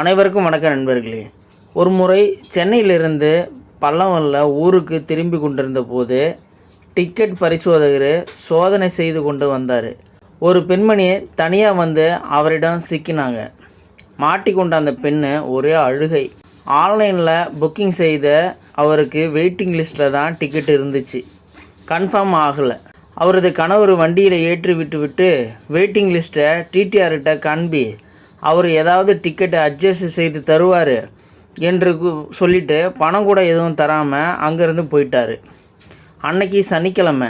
அனைவருக்கும் வணக்கம் நண்பர்களே. ஒரு முறை சென்னையிலிருந்து பல்லவனில் ஊருக்கு திரும்பி கொண்டிருந்த போது டிக்கெட் பரிசோதகர் சோதனை செய்து கொண்டு வந்தார். ஒரு பெண்மணி தனியாக வந்து அவரிடம் சிக்கினாங்க. மாட்டிக்கொண்ட அந்த பெண்ணு ஒரே அழுகை. ஆன்லைனில் புக்கிங் செய்த அவருக்கு வெயிட்டிங் லிஸ்ட்டில் தான் டிக்கெட் இருந்துச்சு. கன்ஃபார்ம் ஆகலை. அவரது கணவர் வண்டியில் ஏற்றி விட்டு விட்டு வெயிட்டிங் லிஸ்ட்டை டிடிஆர்கிட்ட காண்பி அவர் ஏதாவது டிக்கெட்டை அட்ஜஸ்ட் செய்து தருவார் என்று கு- சொல்லிட்டு பணம் கூட எதுவும் தராமல் அங்கேருந்து போயிட்டார். அன்னைக்கு சனிக்கிழமை.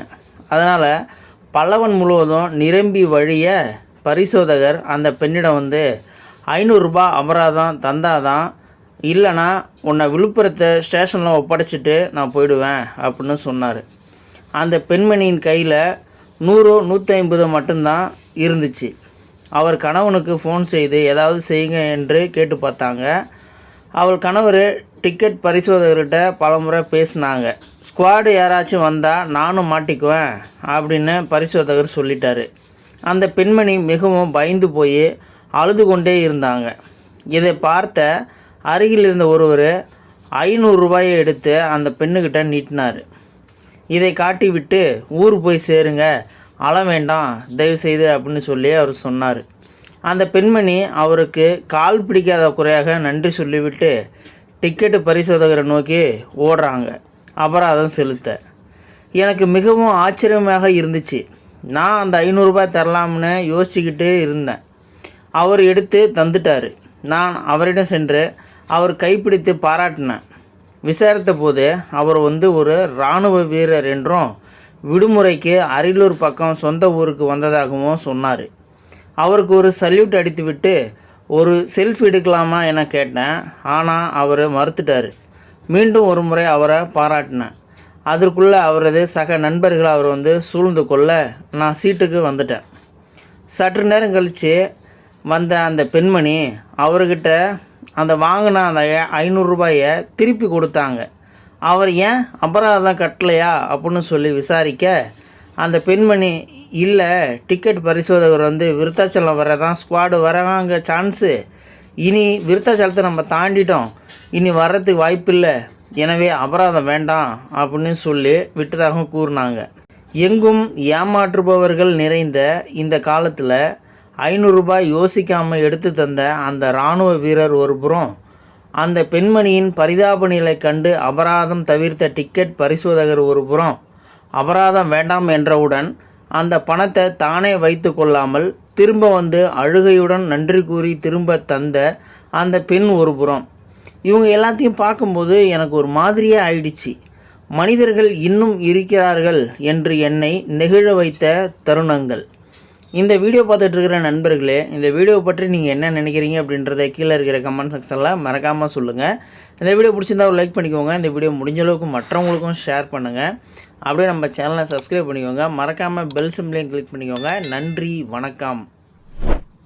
அதனால் பல்லவன் முழுவதும் நிரம்பி வழிய பரிசோதகர் அந்த பெண்ணிடம் வந்து ஐநூறுரூபா அபராதம் தந்தாதான் இல்லைனா உன்னை விழுப்புரத்தை ஸ்டேஷனில் ஒப்படைச்சிட்டு நான் போயிடுவேன் அப்படின்னு சொன்னார். அந்த பெண்மணியின் கையில் நூறோ நூற்றி ஐம்பது மட்டும்தான் இருந்துச்சு. அவர் கணவனுக்கு ஃபோன் செய்து ஏதாவது செய்யுங்க என்று கேட்டு பார்த்தாங்க. அவள் கணவர் டிக்கெட் பரிசோதகர்கிட்ட பலமுறை பேசினாங்க. ஸ்குவாடு யாராச்சும் வந்தால் நானும் மாட்டிக்குவேன் அப்படின்னு பரிசோதகர் சொல்லிட்டாரு. அந்த பெண்மணி மிகவும் பயந்து போய் அழுது கொண்டே இருந்தாங்க. இதை பார்த்த அருகில் இருந்த ஒருவர் ஐநூறு ரூபாயை எடுத்து அந்த பெண்ணுக்கிட்ட நீட்டினார். இதை காட்டிவிட்டு ஊர் போய் சேருங்க அழ வேண்டாம் தயவுசெய்து அப்படின்னு சொல்லி அவர் சொன்னார். அந்த பெண்மணி அவருக்கு கால் பிடிக்காத குறையாக நன்றி சொல்லிவிட்டு டிக்கெட்டு பரிசோதகரை நோக்கி ஓடுறாங்க. அபராதம் செலுத்த. எனக்கு மிகவும் ஆச்சரியமாக இருந்துச்சு. நான் அந்த ஐநூறுரூபாய் தரலாம்னு யோசிச்சுக்கிட்டு இருந்தேன். அவர் எடுத்து தந்துட்டார். நான் அவரிடம் சென்று அவர் கைப்பிடித்து பாராட்டினேன். விசாரித்த போது அவர் வந்து ஒரு இராணுவ வீரர் என்றும் விடுமுறைக்கு அரியலூர் பக்கம் சொந்த ஊருக்கு வந்ததாகவும் சொன்னார். அவருக்கு ஒரு சல்யூட் அடித்துவிட்டு ஒரு செல்ஃபி எடுக்கலாமா? என கேட்டேன். ஆனால் அவர் மறுத்துட்டார். மீண்டும் ஒரு முறை அவரை பாராட்டினேன். அதற்குள்ளே அவரது சக நண்பர்கள் அவர் வந்து சூழ்ந்து கொள்ள நான் சீட்டுக்கு வந்துட்டேன். சற்று நேரம் கழித்து வந்த அந்த பெண்மணி அவர்கிட்ட அந்த வாங்கின அந்த ஐநூறுரூபாயை ஐநூறு ரூபாயை திருப்பி கொடுத்தாங்க. அவர் ஏன் அபராதம் கட்டலையா அப்படின்னு சொல்லி விசாரிக்க அந்த பெண்மணி இல்லை டிக்கெட் பரிசோதகர் வந்து விருத்தாச்சலம் வர தான் ஸ்குவாடு வரவாங்க சான்ஸு இனி விருத்தாச்சலத்தை நம்ம தாண்டிட்டோம். இனி வர்றதுக்கு வாய்ப்பில்லை. எனவே அபராதம் வேண்டாம் அப்படின்னு சொல்லி விட்டதாகவும் கூறினாங்க. எங்கும் ஏமாற்றுபவர்கள் நிறைந்த இந்த காலத்தில் ஐநூறுரூபாய் யோசிக்காமல் எடுத்து தந்த அந்த இராணுவ வீரர் ஒரு புறம் அந்த பெண்மணியின் பரிதாப நிலை கண்டு அபராதம் தவிர்த்த டிக்கெட் பரிசோதகர் ஒரு புறம் அபராதம் வேண்டாம் என்றவுடன் அந்த பணத்தை தானே வைத்து கொள்ளாமல் திரும்ப வந்து அழுகையுடன் நன்றி கூறி திரும்ப தந்த அந்த பெண் ஒரு புறம். இவங்க எல்லாத்தையும் பார்க்கும்போது எனக்கு ஒரு மாதிரியே ஆயிடுச்சு. மனிதர்கள் இன்னும் இருக்கிறார்கள் என்று என்னை நெகிழ வைத்த தருணங்கள். இந்த வீடியோ பார்த்துட்டு இருக்கிற நண்பர்களே இந்த வீடியோ பற்றி நீங்கள் என்ன நினைக்கிறீங்க அப்படின்றத கீழே இருக்கிற கமெண்ட் செக்ஷனில் மறக்காமல் சொல்லுங்கள் இந்த வீடியோ பிடிச்சிருந்தா ஒரு லைக் பண்ணிக்கோங்க. இந்த வீடியோ முடிஞ்ச அளவுக்கு மற்றவங்களுக்கும் ஷேர் பண்ணுங்கள் அப்படியே நம்ம சேனலை சப்ஸ்கிரைப் பண்ணிக்கோங்க. மறக்காமல் பெல் சிம்லையும் கிளிக் பண்ணிக்கோங்க. நன்றி வணக்கம்.